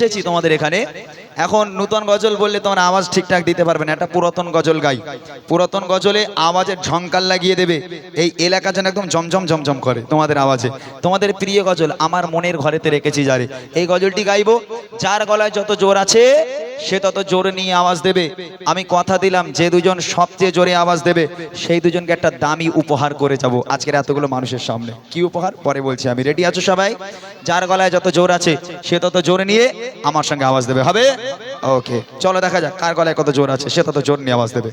এসেছি তোমাদের এখানে। এখন নূতন গজল বললে তোমার আওয়াজ ঠিকঠাক দিতে পারবে না, একটা পুরাতন গজল গাই। পুরাতন গজলে আওয়াজের ঝঙ্কার লাগিয়ে দেবে। এই এলাকা যেন একদম ঝমঝম ঝমঝম করে তোমাদের আওয়াজে। তোমাদের প্রিয় গজল, আমার মনের ঘরেতে রেখেছি যারে। এই গজলটি গাইবো, যার গলায় যত জোর আছে সে তত জোরে নিয়ে আওয়াজ দেবে আমি কথা দিলাম যে দুজন সবচেয়ে জোরে আওয়াজ দেবে সেই দুজনকে একটা দামি উপহার করে যাব আজকের এতগুলো মানুষের সামনে কি উপহার পরে বলছি আমি রেডি আছো সবাই যার গলায় যত জোর আছে সে তত জোরে নিয়ে আমার সঙ্গে আওয়াজ দেবে হবে ওকে চলো দেখা যাক কার গলায় কত জোর আছে সে তত জোর নিয়ে আওয়াজ দেবে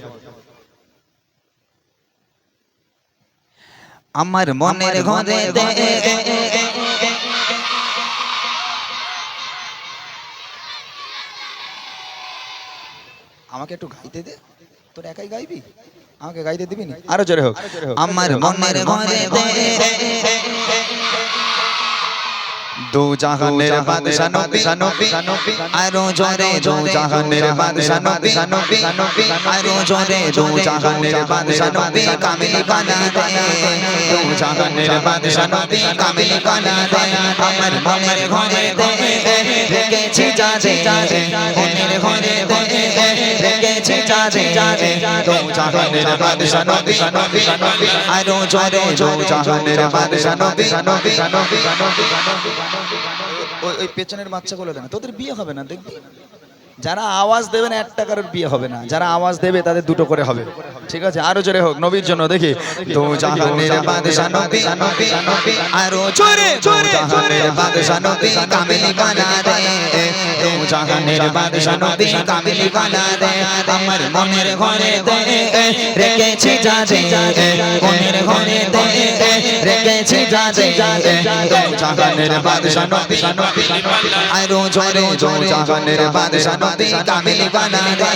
আমার মনের ঘরে আমাকে একটু গাইতে দে তোর একাই গাইবি আমাকে গাইতে দিবি না আরও জোরে হোক আমার মনের ঘরে দু জাহানের বাদশা নবী নবী আরও জোরে দু জাহানের বাদশা নবী নবী আরও জোরে দু জাহানের বাদশা নবী কামিনী বানা দে দু জাহানের বাদশা নবী কামিনী বানা দে আমার মনের ঘরে দে রেখেছি যারে মনের ঘরে দে রেখেছি যারে দু জাহানের বাদশা নবী নবী আরও জোরে দু জাহানের বাদশা নবী নবী ওই ওই পেছনের বাচ্চাগুলো না তোদের বিয়ে হবে না, দেখবি? যারা আওয়াজ দেবে না, একটা কারোর বিয়ে হবে না। যারা আওয়াজ দেবে, তাদের দুটো করে হবে। ঠিক আছে? আরও জোরে হোক, নবীর জন্য দেখি। তো আরও জোরে জাহানের বাদশা নবী কামিনী বানা দে আমার মনের ঘরে দে রেখেছি যারে মনের ঘরে দে রেখেছি তো জাহানের বাদশা নবী আরও জোরে জোরে জাহানের বাদশা নবী কামিনী বানা দে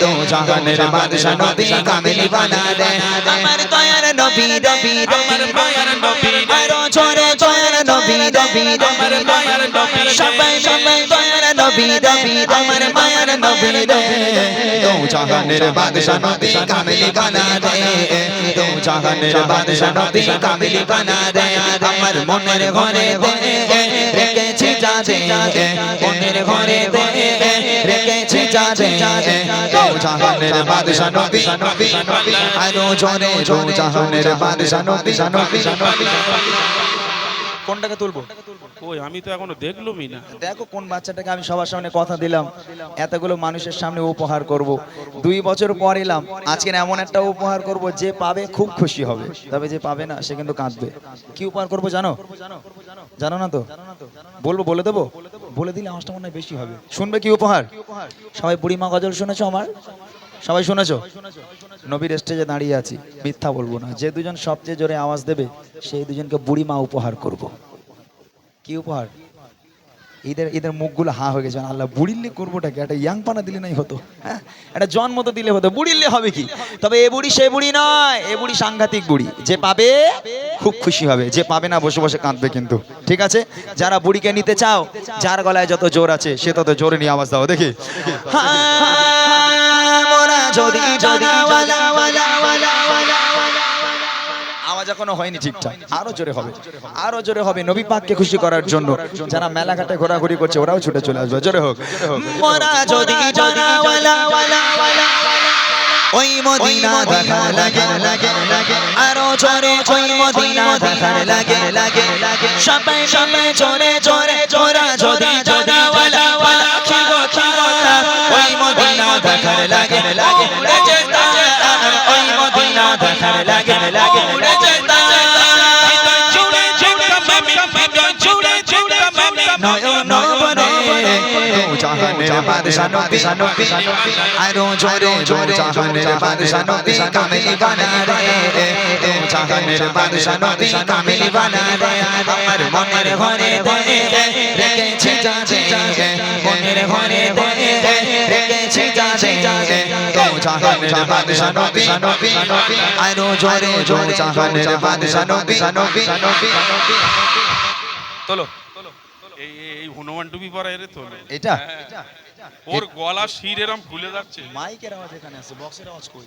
তো জাহানের বাদশা নবী কামিনী বানা দে আমার দয়ার নবী নবী আমার দয়ার নবী আরও জোরে জয়ার নবী নবী আমার দয়ার নবী সবাই সবাই নবী নবী আমার মায়ার নবী রে তো জাহানের বাদশা নবী কামিনী বানা দে তো জাহানের বাদশা নবী কামিনী বানা দে আমার মনের ঘরে দে রেখেছি যারে মনের ঘরে দে রেখেছি যারে তো জাহানের বাদশা নবী আরও জোরে তো জাহানের বাদশা নবী কোনটাকে তুলবো? ওই আমি তো এখনও দেখলুমই না। দেখো কোন বাচ্চাটাকে আমি সবার সামনে কথা দিলাম এতগুলো মানুষের সামনে উপহার করব। দুই বছর পর এলাম আজকে এমন একটা উপহার করব যে পাবে খুব খুশি হবে। তবে যে পাবে না সে কিন্তু কাঁদবে। কি উপহার করব জানো? জানো না তো? বলব বলে দেবো? বলে দিলে আওয়াজটা মনে হয় বেশি হবে। শুনবে কি উপহার? সবাই বুড়িমা গজল শুনেছো আমার? সবাই শুনেছো? নবীর স্টেজে দাঁড়িয়ে আছি মিথ্যা বলব না। যে দুজন সবচেয়ে জোরে আওয়াজ দেবে সেই দুজনকে বুড়ি মা উপহার করব। কি উপহার? এদের এদের মুখগুলো হা হয়ে গেছে। আল্লাহ বুড়িল্লে করবোটা কি? একটা ইয়াং পানা দিলে নাই হতো হ্যাঁ? একটা জন্ম তো দিলে হতো। বুড়িল্লে হবে কি? তবে এ বুড়ি সে বুড়ি নয় এ বুড়ি সাংঘাতিক বুড়ি। যে পাবে খুব খুশি হবে। যে পাবে না বসে বসে কাঁদবে কিন্তু। ঠিক আছে? যারা বুড়িকে নিতে চাও যার গলায় যত জোর আছে সে তত জোরে নিয়ে আওয়াজ দাও। দেখি। হ্যাঁ, যদি যদি ওয়ালা ওয়ালা ওয়ালা ওয়ালা আওয়াজ এখনও হয়নি ঠিকঠাক। আরও জোরে হবে। আরও জোরে হবে। নবী পাককে খুশি করার জন্য। যারা মেলাঘাটে ঘোরাঘুরি করছে ওরাও ছুটে চলে আসবে। জোরে হোক। মোরা যদি জানা ওয়ালা ওয়ালা ওয়ালা ওই মদিনা দেখার লাগে। লাগে লাগে। আরও জোরে ওই মদিনা দেখার লাগে। লাগে লাগে। সবাই সবাই জোরে জোরে জোরা যদি জাহানের বাদশা নবী আরও জোরে জোরে জাহানের বাদশা নবী কামিনী বানা রে তো জাহানের বাদশা নবী কামিনী বানা রে আমার মনের ঘরে দে রেখেছি যারে মনের ঘরে দে রেখেছি যারে তো জাহানের বাদশা নবী আরও জোরে জোরে জাহানের বাদশা তোলো এই হনুমান টুপি পরা এরে এটা ওর গলা শির এরম ফুলে যাচ্ছে। মাইকের আওয়াজ এখানে আছে বক্সের আওয়াজ কই?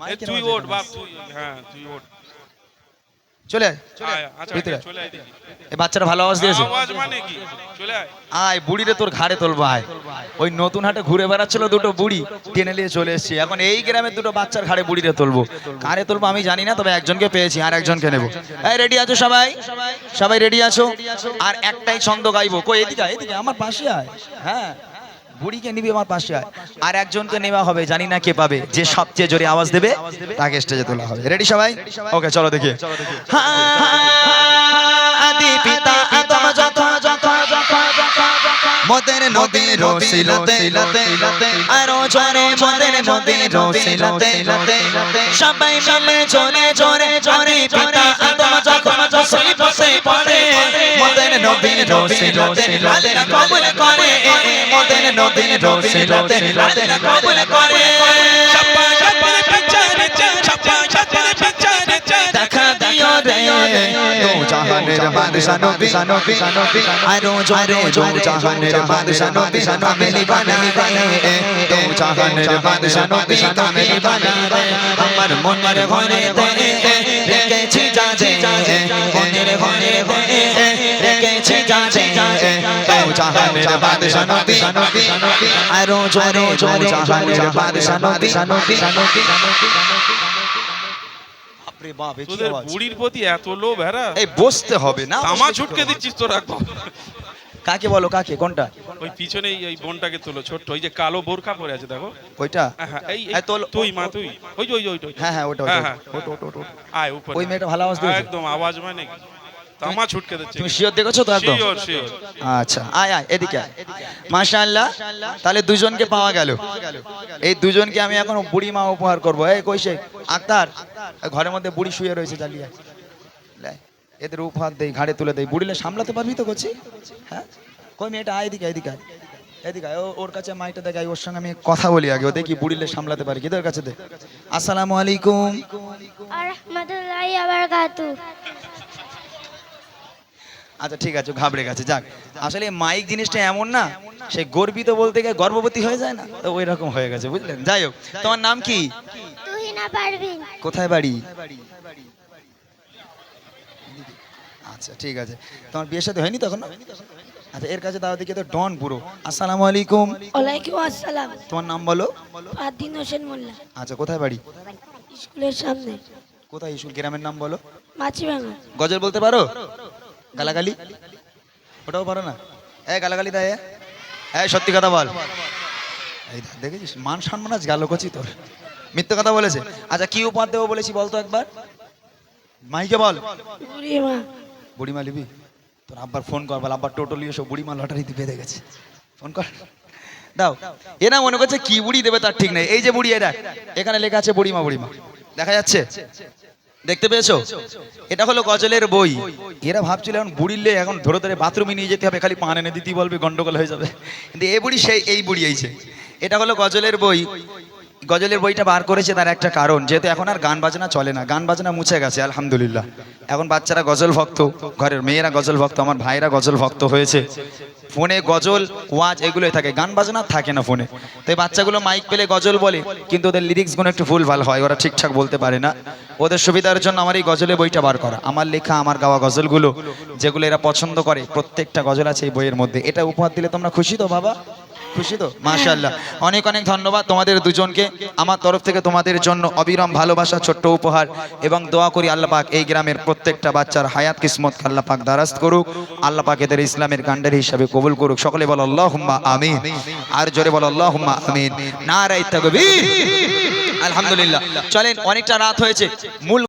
মাইকের তুই ওঠ বাপ তুই হ্যাঁ তুই ওঠ। চলে আয় আচ্ছা ভিতরে এই বাচ্চাটা ভালো আওয়াজ দিয়েছে। আওয়াজ মানে কি? চলে আয়। আয় বুড়িরে তোর ঘাড়ে তুলবো আয়। ওই নতুন হাটে ঘুরে বেড়াচ্ছিল দুটো বুড়ি টেনে নিয়ে চলে এসেছি। এখন এই গ্রামে দুটো বাচ্চার ঘাড়ে বুড়িরে তুলবো। কারে তুলবো আমি জানি না তবে একজনকে পেয়েছি আর একজনকে নেব। এই রেডি আছো সবাই? সবাই রেডি আছো? আর একটাই ছন্দ গাইবো। কই এদিকে এদিকে আমার পাশে আয়। হ্যাঁ। বুড়িকে নিবি আমার পাশে আর একজনকে নেওয়া হবে, জানি না কে পাবে। যে সবচেয়ে জোরে আওয়াজ দেবে, তাকে স্টেজে তোলা হবে। রেডি সবাই? ওকে চলো দেখি। মোদের নদীর রসিলতে আরও জোরে মোদের নদীর রসিলতে সবাই মিলে জোরে জোরে জোরে পিতা রসিলতে আল্লাহ কবুল করে মোদের নদীর রসিলতে আল্লাহ কবুল করে। জাহানের বাদশা নবী নবী নবী আরও জোরে জো জাহানের বাদশা নবী কামেলি বানাই বানাই দো জাহানের বাদশা নবী কামেলি বানাই আমার মনের ঘরে দে রেখেছি যাজে মনের ঘরে দে রেখেছি যাজে দো জাহানের বাদশা নবী নবী আরও জোরে জো জাহানের বাদশা নবী নবী নবী বাপরে বাপ এ কি তোদের আওয়াজ? বুড়ির প্রতি এত লোভ হ্যাঁ এই বসতে হবে না তামা ছুটকে দিচ্ছিস তোর কাকে বলো কাকে কোনটা ওই পিছনেই এই বোনটাকে তোলো ছোট্ট ওই যে কালো বোরখা পরে আছে দেখো ওইটা হ্যাঁ, হ্যাঁ, এই এই তুই মা তুই ওই ওই ওই। হ্যাঁ হ্যাঁ ওটা হ্যাঁ, ওটা হ্যাঁ। আয় উপরে ওই মেয়েটা ভালো আওয়াজ দিয়েছে? একদম আওয়াজ মানে? তামা ছুটকে দিচ্ছে তুমি শিওর দেখেছ তো একদম? Sure sure. আচ্ছা আয় আয় এদিকে আয়। মাশাআল্লাহ তাহলে দুজনকে পাওয়া গেল। এই দুজনকে আমি এখন বুড়ি মা উপহার করব। এই কইছে আক্তার? ঘরের মধ্যে বুড়ি শুয়ে রয়েছে জ্বালিয়ে লে, এদের উপহার দেই ঘাড়ে তুলে দেই। বুড়িলে সামলাতে পারবি তো করছি হ্যাঁ? কই মেয়েটা আয় এদিকে এদিকে আয়। এদিকে আয়, ও- ওর কাছে মাইটা দেখাই ওর সঙ্গে আমি কথা বলি আগে। ও দেখি বুড়িলে সামলাতে পারি কিদের কাছে দে। আসসালামু আলাইকুম। আর রহমতুল্লাহি আবরকাতু আচ্ছা ঠিক আছে ঘাবড়ে গেছে যাক। আসলে মাইক জিনিসটা এমন না সে গর্বিত বলতে গিয়ে গর্ভবতী হয়ে যায় না তো ওই রকম হয়ে গেছে বুঝলেন? যাই হোক তোমার নাম কি? কোথায় বাড়ি? আচ্ছা ঠিক আছে। তোমার বিয়ের সাথে হয়নি তখন? আচ্ছা এর কাছে দাও দেখি তো ডন পুরো আসসালামু আলাইকুম। ওয়ালাইকুম আসসালাম। তোমার নাম বলো? ফারদিন হোসেন মোল্লা। আচ্ছা কোথায় বাড়ি? স্কুলের সামনে। কোথায় স্কুল গ্রামের নাম বলো? মাছিভাঙা গজল বলতে পারো? গালাগালি? ওটাও পারো না? এ গালাগালি দেয় হ্যাঁ সত্যি কথা বল। এই দেখেছিস? মান সম্মান আজ গেল কচি তোর। মিথ্যে কথা বলেছে। আচ্ছা কি উপহার দেবো বলেছি বলতো একবার? মাইকে বল। বুড়িমা। লিবি? তোর আব্বার ফোন কর বল। আব্বার টোটো নিয়ে এসো বুড়িমা লটারিতে বেঁধে গেছে। ফোন কর। দাও। এ না মনে করছে কি বুড়ি দেবে তার ঠিক নেই। এই যে বুড়ি এ দেখ। এখানে লেখা আছে বুড়িমা বুড়িমা। দেখা যাচ্ছে? দেখতে পেয়েছ? এটা হলো গজলের বই। এরা ভাবছিল এখন বুড়িলে এখন ধরে ধরে বাথরুমে নিয়ে যেতে হবে, খালি পান এনে দিতেই বলবে, গন্ডগোল হয়ে যাবে। কিন্তু এ বুড়ি সেই, এই বুড়ি এইছে এটা হলো গজলের বই। গজলের বইটা বার করেছে তার একটা কারণ, যেহেতু এখন আর গান বাজনা চলে না, গান বাজনা মুছে গেছে, আলহামদুলিল্লাহ। এখন বাচ্চারা গজল ভক্ত, ঘরের মেয়েরা গজল ভক্ত, আমার ভাইরা গজল ভক্ত হয়েছে। ফোনে গজল, ওয়াজ এগুলোই থাকে, গান বাজনা থাকে না ফোনে। তাই বাচ্চাগুলো মাইক পেলে গজল বলে, কিন্তু ওদের লিরিক্সগুলো একটু ভুল ভালো হয়, ওরা ঠিকঠাক বলতে পারে না। ওদের সুবিধার জন্য আমার এই গজলের বইটা বার করা। আমার লেখা, আমার গাওয়া গজলগুলো, যেগুলো এরা পছন্দ করে, প্রত্যেকটা গজল আছে এই বইয়ের মধ্যে। এটা উপহার দিলে তোমরা খুশি তো বাবা? খুশি তো? মাশাল্লাহ অনেক অনেক ধন্যবাদ তোমাদের দুজনকে। আমার তরফ থেকে তোমাদের জন্য অবিরাম ভালোবাসা, ছোট্ট উপহার এবং দোয়া করি আল্লাহ পাক এই গ্রামের প্রত্যেকটা বাচ্চার হায়াত, কিসমত আল্লাহ পাক দারাস্ত করুক, আল্লাহ পাক এদের ইসলামের গান্ডারি হিসাবে কবুল করুক। সকলে বল আল্লাহ আমিন। আর জোরে বল আল্লাহ আমিন। নারাই তাকবীর। আলহামদুলিল্লাহ। চলেন, অনেকটা রাত হয়েছে। মূল